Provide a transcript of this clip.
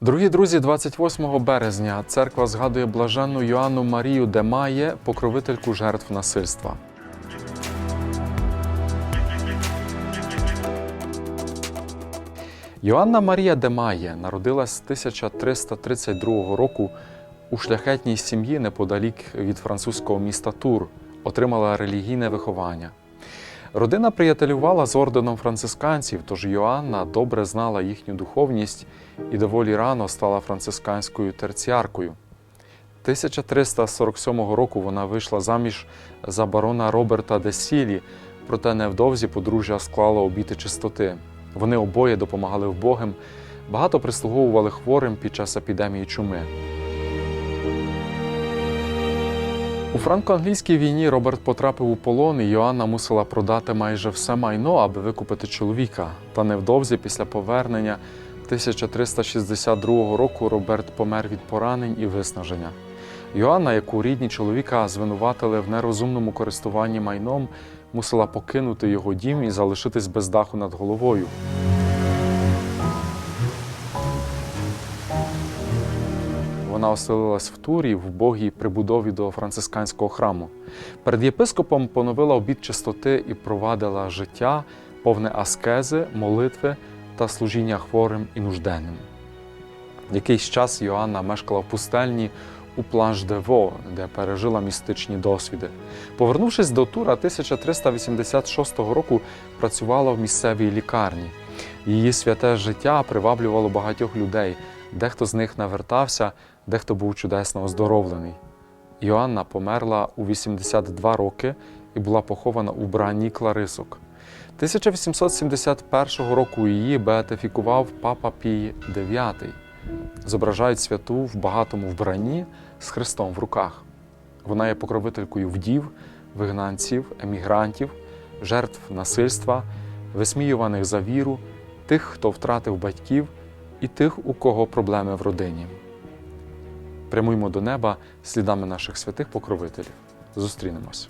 Дорогі друзі, 28 березня церква згадує блаженну Йоанну Марію Демає, покровительку жертв насильства. Йоанна Марія Демає народилась 1332 року у шляхетній сім'ї неподалік від французького міста Тур, отримала релігійне виховання. Родина приятелювала з орденом францисканців, тож Йоанна добре знала їхню духовність і доволі рано стала францисканською терціаркою. 1347 року вона вийшла заміж за барона Роберта де Сілі, проте невдовзі подружжя склало обіти чистоти. Вони обоє допомагали вбогим, багато прислуговували хворим під час епідемії чуми. У франко-англійській війні Роберт потрапив у полон, і Йоанна мусила продати майже все майно, аби викупити чоловіка. Та невдовзі після повернення 1362 року Роберт помер від поранень і виснаження. Йоанна, яку рідні чоловіка звинуватили в нерозумному користуванні майном, мусила покинути його дім і залишитись без даху над головою. Вона оселилась в турі в богій прибудові до францисканського храму. Перед єпископом поновила обід чистоти і провадила життя, повне аскези, молитви та служіння хворим і нужденним. Якийсь час Йоанна мешкала в пустельні у Планш-де-Во, де пережила містичні досвіди. Повернувшись до Тура 1386 року, працювала в місцевій лікарні. Її святе життя приваблювало багатьох людей. Дехто з них навертався, дехто був чудесно оздоровлений. Йоанна померла у 82 роки і була похована у бранні Кларисок. 1871 року її беатифікував папа Пій IX. Зображають святу в багатому вбранні з Христом в руках. Вона є покровителькою вдів, вигнанців, емігрантів, жертв насильства, висміюваних за віру, тих, хто втратив батьків, і тих, у кого проблеми в родині. Прямуймо до неба слідами наших святих покровителів. Зустрінемось.